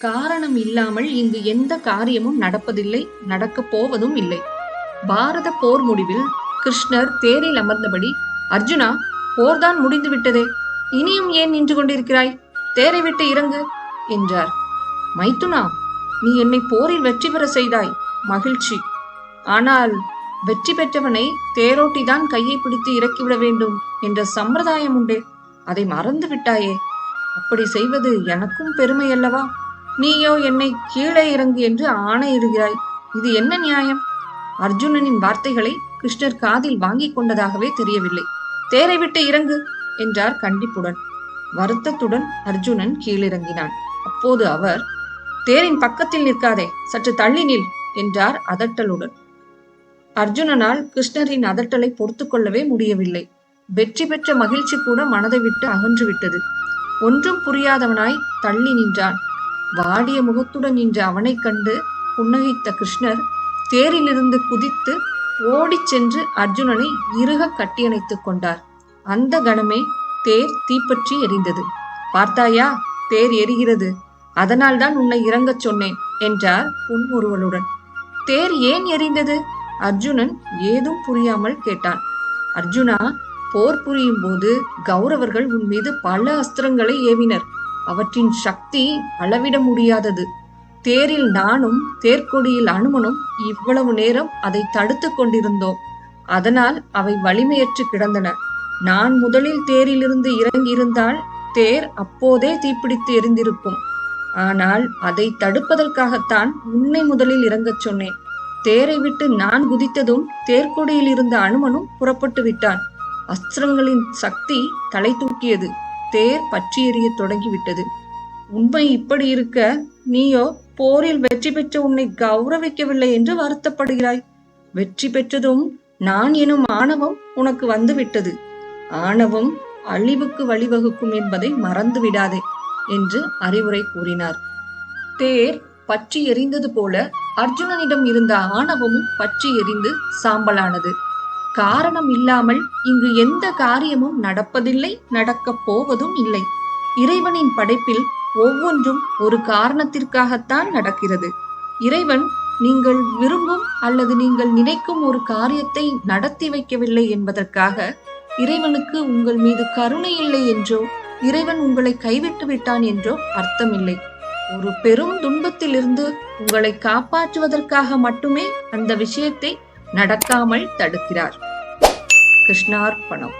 காரணம் இல்லாமல் இங்கு எந்த காரியமும் நடப்பதில்லை நடக்கப் போவதும் இல்லை. பாரத போர் முடிவில் கிருஷ்ணர் தேரில் அமர்ந்தபடி அர்ஜுனா போர்தான் முடிந்து விட்டதே இனியும் ஏன் நின்று கொண்டிருக்கிறாய்? தேரை விட்டு இறங்கு என்றார். மைத்துனா நீ என்னை போரில் வெற்றி பெற செய்தாய் மகிழ்ச்சி. ஆனால் வெற்றி பெற்றவனை தேரோட்டிதான் கையை பிடித்து இறக்கிவிட வேண்டும் என்ற சம்பிரதாயம் உண்டே அதை மறந்து விட்டாயே. அப்படி செய்வது எனக்கும் பெருமை அல்லவா? நீயோ என்னை கீழே இறங்கு என்று ஆணையிடுகிறாய் இது என்ன நியாயம்? அர்ஜுனனின் வார்த்தைகளை கிருஷ்ணர் காதில் வாங்கிக் கொண்டதாகவே தெரியவில்லை. தேரை விட்டு இறங்கு என்றார் கண்டிப்புடன். வருத்தத்துடன் அர்ஜுனன் கீழிறங்கினான். அப்போது அவர் தேரின் பக்கத்தில் நிற்காதே சற்று தள்ளி நில் என்றார் அதட்டலுடன். அர்ஜுனனால் கிருஷ்ணரின் அதட்டலை பொறுத்து கொள்ளவே முடியவில்லை. வெற்றி பெற்ற மகிழ்ச்சி கூட மனதை விட்டு அகன்று விட்டது. ஒன்றும் புரியாதவனாய் தள்ளி நின்றான். வாடிய முகத்துடன் நின்ற அவனைக் கண்டு புன்னகைத்த கிருஷ்ணர் தேரிலிருந்து குதித்து ஓடிச் சென்று அர்ஜுனனை இறுக கட்டியணைத்துக் கொண்டார். அந்த கணமே தேர் தீப்பற்றி எரிந்தது. பார்த்தாயா தேர் எரிகிறது. அதனால்தான் உன்னை இறங்கச் சொன்னேன் என்றார் புன்முறுவலுடன். தேர் ஏன் எரிந்தது? அர்ஜுனன் ஏதும் புரியாமல் கேட்டான். அர்ஜுனா போர் புரியும் போது கௌரவர்கள் உன் மீது பல அஸ்திரங்களை ஏவினர். அவற்றின் சக்தி அளவிட முடியாதது. தேரில் நானும் தேர்க்கொடியில் அனுமனும் இவ்வளவு நேரம் அதை தடுத்து கொண்டிருந்தோம். அதனால் அவை வலிமையற்று கிடந்தன. நான் முதலில் தேரிலிருந்து இறங்கியிருந்தால் தேர் அப்போதே தீப்பிடித்து எரிந்திருக்கும். ஆனால் அதை தடுப்பதற்காகத்தான் உன்னை முதலில் இறங்கச் சொன்னேன். தேரை விட்டு நான் குதித்ததும் தேர்க்கொடியில் இருந்த அனுமனும் புறப்பட்டு விட்டான். அஸ்திரங்களின் சக்தி தலை தூக்கியது. தேர் பற்றி எறிய தொடங்கிவிட்டது. உண்மை இப்படி இருக்க நீயோ போரில் வெற்றி பெற்ற உன்னை கௌரவிக்கவில்லை என்று வருத்தப்படுகிறாய். வெற்றி பெற்றதும் நான் எனும் ஆணவம் உனக்கு வந்துவிட்டது. ஆணவம் அழிவுக்கு வழிவகுக்கும் என்பதை மறந்து விடாதே என்று அறிவுரை கூறினார். தேர் பற்றி எரிந்தது போல அர்ஜுனனிடம் இருந்த ஆணவமும் பற்றி எரிந்து சாம்பலானது. காரணம் இல்லாமல் இங்கு எந்த காரியமும் நடப்பதில்லை நடக்கப் போவதும் இல்லை. இறைவனின் படைப்பில் ஒவ்வொன்றும் ஒரு காரணத்திற்காகத்தான் நடக்கிறது. இறைவன் நீங்கள் விரும்பும் அல்லது நீங்கள் நினைக்கும் ஒரு காரியத்தை நடத்தி வைக்கவில்லை என்பதற்காக இறைவனுக்கு உங்கள் மீது கருணை இல்லை என்றோ இறைவன் உங்களை கைவிட்டு விட்டான் என்றோ அர்த்தமில்லை. ஒரு பெரும் துன்பத்திலிருந்து உங்களை காப்பாற்றுவதற்காக மட்டுமே அந்த விஷயத்தை நடக்காமல் தடுக்கிறார். கிருஷ்ணார்ப்பணம்.